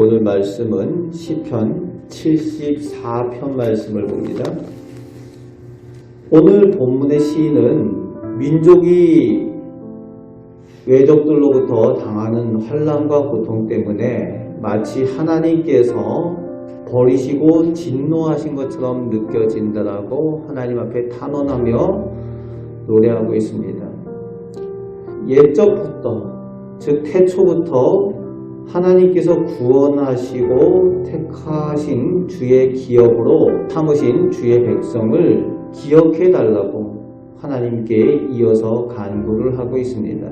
오늘 말씀은 시편 74편 말씀을 봅니다. 오늘 본문의 시인은 민족이 외적들로부터 당하는 환란과 고통 때문에 마치 하나님께서 버리시고 진노하신 것처럼 느껴진다라고 하나님 앞에 탄원하며 노래하고 있습니다. 옛적부터 즉 태초부터 하나님께서 구원하시고 택하신 주의 기업으로 삼으신 주의 백성을 기억해 달라고 하나님께 이어서 간구를 하고 있습니다.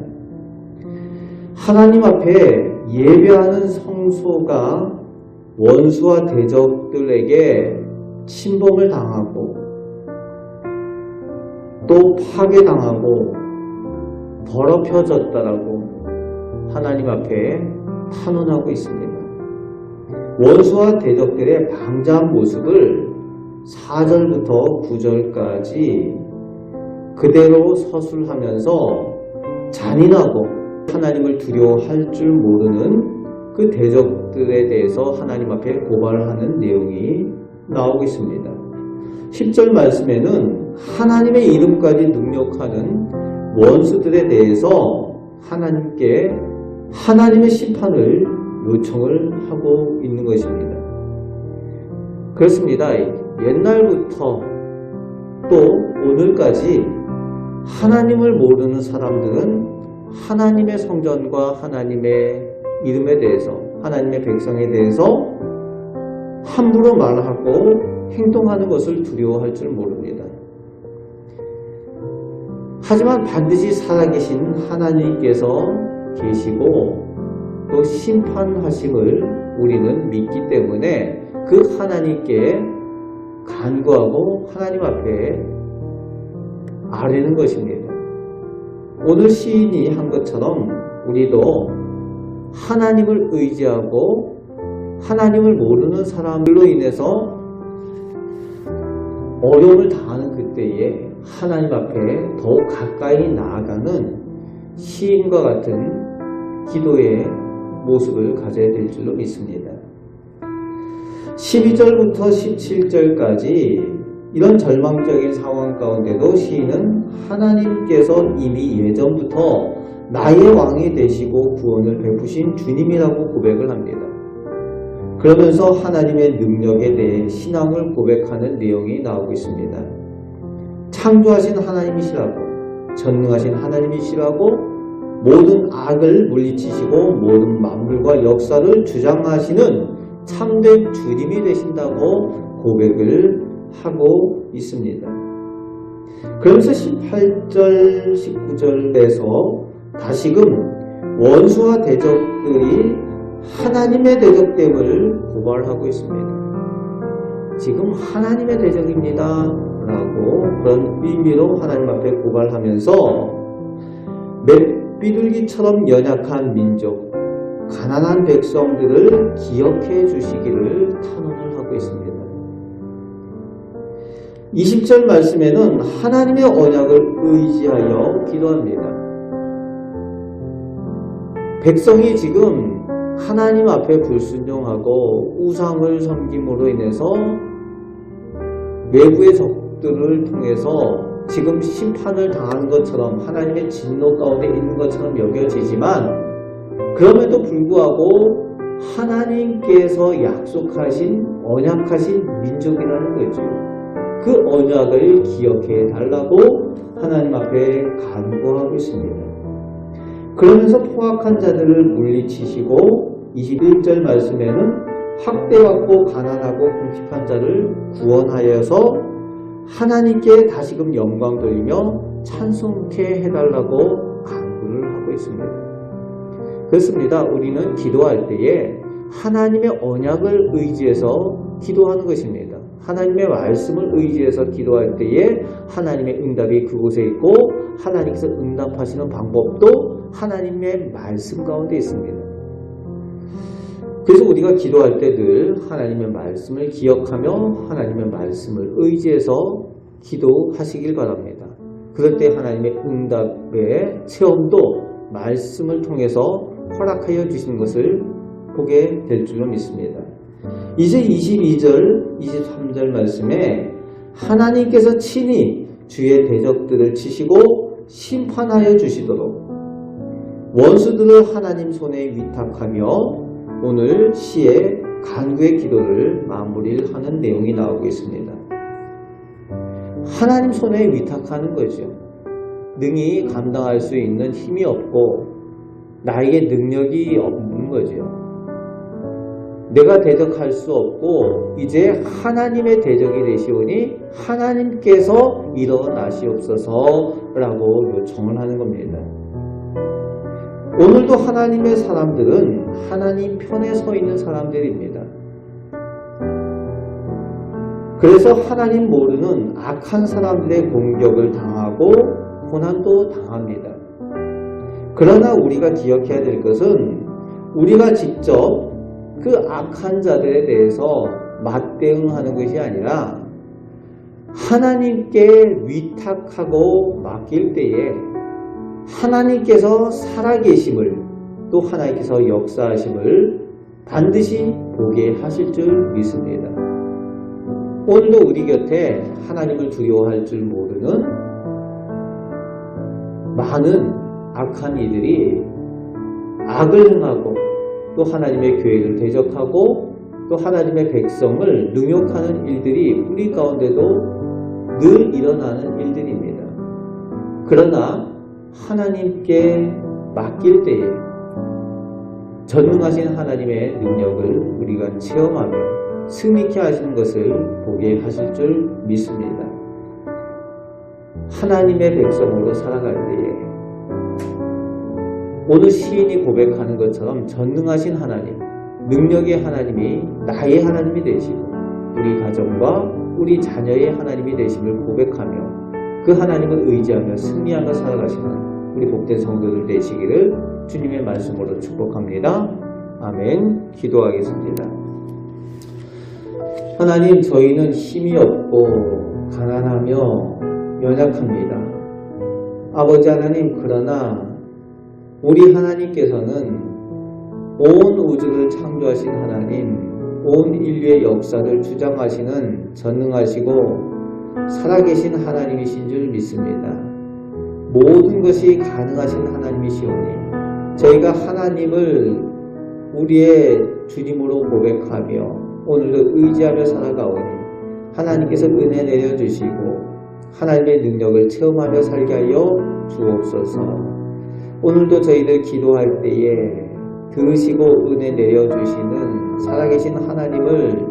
하나님 앞에 예배하는 성소가 원수와 대적들에게 침범을 당하고 또 파괴당하고 더럽혀졌다라고 하나님 앞에 탄원하고 있습니다. 원수와 대적들의 방자한 모습을 4절부터 9절까지 그대로 서술하면서 잔인하고 하나님을 두려워할 줄 모르는 그 대적들에 대해서 하나님 앞에 고발하는 내용이 나오고 있습니다. 10절 말씀에는 하나님의 이름까지 능력하는 원수들에 대해서 하나님께 하나님의 심판을 요청을 하고 있는 것입니다. 그렇습니다. 옛날부터 또 오늘까지 하나님을 모르는 사람들은 하나님의 성전과 하나님의 이름에 대해서 하나님의 백성에 대해서 함부로 말하고 행동하는 것을 두려워할 줄 모릅니다. 하지만 반드시 살아계신 하나님께서 계시고 또 심판하심을 우리는 믿기 때문에 그 하나님께 간구하고 하나님 앞에 아뢰는 것입니다. 오늘 시인이 한 것처럼 우리도 하나님을 의지하고 하나님을 모르는 사람들로 인해서 어려움을 당하는 그때에 하나님 앞에 더욱 가까이 나아가는 시인과 같은 기도의 모습을 가져야 될 줄로 믿습니다. 12절부터 17절까지 이런 절망적인 상황 가운데도 시인은 하나님께서 이미 예전부터 나의 왕이 되시고 구원을 베푸신 주님이라고 고백을 합니다. 그러면서 하나님의 능력에 대해 신앙을 고백하는 내용이 나오고 있습니다. 창조하신 하나님이시라고, 전능하신 하나님이시라고, 모든 악을 물리치시고 모든 만물과 역사를 주장하시는 참된 주님이 되신다고 고백을 하고 있습니다. 그러면서 18절, 19절에서 다시금 원수와 대적들이 하나님의 대적됨을 고발하고 있습니다. 지금 하나님의 대적입니다. 라고 그런 의미로 하나님 앞에 고발하면서 맷 비둘기처럼 연약한 민족, 가난한 백성들을 기억해 주시기를 탄원을 하고 있습니다. 20절 말씀에는 하나님의 언약을 의지하여 기도합니다. 백성이 지금 하나님 앞에 불순종하고 우상을 섬김으로 인해서 외부의 적들을 통해서 지금 심판을 당하는 것처럼 하나님의 진노 가운데 있는 것처럼 여겨지지만 그럼에도 불구하고 하나님께서 약속하신 언약하신 민족이라는 거죠. 그 언약을 기억해 달라고 하나님 앞에 간구하고 있습니다. 그러면서 포악한 자들을 물리치시고 21절 말씀에는 학대받고 가난하고 궁핍한 자를 구원하여서 하나님께 다시금 영광 돌리며 찬송케 해달라고 간구를 하고 있습니다. 그렇습니다. 우리는 기도할 때에 하나님의 언약을 의지해서 기도하는 것입니다. 하나님의 말씀을 의지해서 기도할 때에 하나님의 응답이 그곳에 있고 하나님께서 응답하시는 방법도 하나님의 말씀 가운데 있습니다. 그래서 우리가 기도할 때 늘 하나님의 말씀을 기억하며 하나님의 말씀을 의지해서 기도하시길 바랍니다. 그럴 때 하나님의 응답의 체험도 말씀을 통해서 허락하여 주시는 것을 보게 될 줄로 믿습니다. 이제 22절, 23절 말씀에 하나님께서 친히 주의 대적들을 치시고 심판하여 주시도록 원수들을 하나님 손에 위탁하며 오늘 시의 간구의 기도를 마무리를 하는 내용이 나오고 있습니다. 하나님 손에 위탁하는 거죠. 능히 감당할 수 있는 힘이 없고 나에게 능력이 없는 거죠. 내가 대적할 수 없고 이제 하나님의 대적이 되시오니 하나님께서 일어나시옵소서라고 요청을 하는 겁니다. 오늘도 하나님의 사람들은 하나님 편에 서 있는 사람들입니다. 그래서 하나님 모르는 악한 사람들의 공격을 당하고 고난도 당합니다. 그러나 우리가 기억해야 될 것은 우리가 직접 그 악한 자들에 대해서 맞대응하는 것이 아니라 하나님께 위탁하고 맡길 때에 하나님께서 살아계심을 또 하나님께서 역사하심을 반드시 보게 하실 줄 믿습니다. 오늘도 우리 곁에 하나님을 두려워할 줄 모르는 많은 악한 이들이 악을 행하고 또 하나님의 교회를 대적하고 또 하나님의 백성을 능욕하는 일들이 우리 가운데도 늘 일어나는 일들입니다. 그러나 하나님께 맡길 때에 전능하신 하나님의 능력을 우리가 체험하며 승리케 하시는 것을 보게 하실 줄 믿습니다. 하나님의 백성으로 살아갈 때에 오늘 시인이 고백하는 것처럼 전능하신 하나님, 능력의 하나님이 나의 하나님이 되시고 우리 가정과 우리 자녀의 하나님이 되심을 고백하며 그 하나님을 의지하며 승리하며 살아가시는 우리 복된 성도들 되시기를 주님의 말씀으로 축복합니다. 아멘. 기도하겠습니다. 하나님, 저희는 힘이 없고 가난하며 연약합니다. 아버지 하나님, 그러나 우리 하나님께서는 온 우주를 창조하신 하나님, 온 인류의 역사를 주장하시는 전능하시고 살아계신 하나님이신 줄 믿습니다. 모든 것이 가능하신 하나님이시오니 저희가 하나님을 우리의 주님으로 고백하며 오늘도 의지하며 살아가오니 하나님께서 은혜 내려주시고 하나님의 능력을 체험하며 살게 하여 주옵소서. 오늘도 저희들 기도할 때에 들으시고 은혜 내려주시는 살아계신 하나님을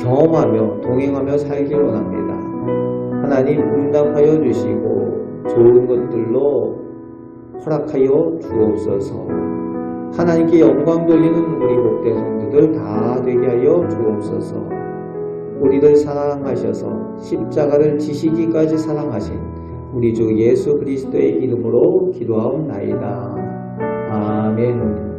경험하며 동행하며 살길 원합니다. 하나님 응답하여 주시고 좋은 것들로 허락하여 주옵소서. 하나님께 영광 돌리는 우리 복된 성도들 다 되게 하여 주옵소서. 우리를 사랑하셔서 십자가를 지시기까지 사랑하신 우리 주 예수 그리스도의 이름으로 기도하옵나이다. 아멘.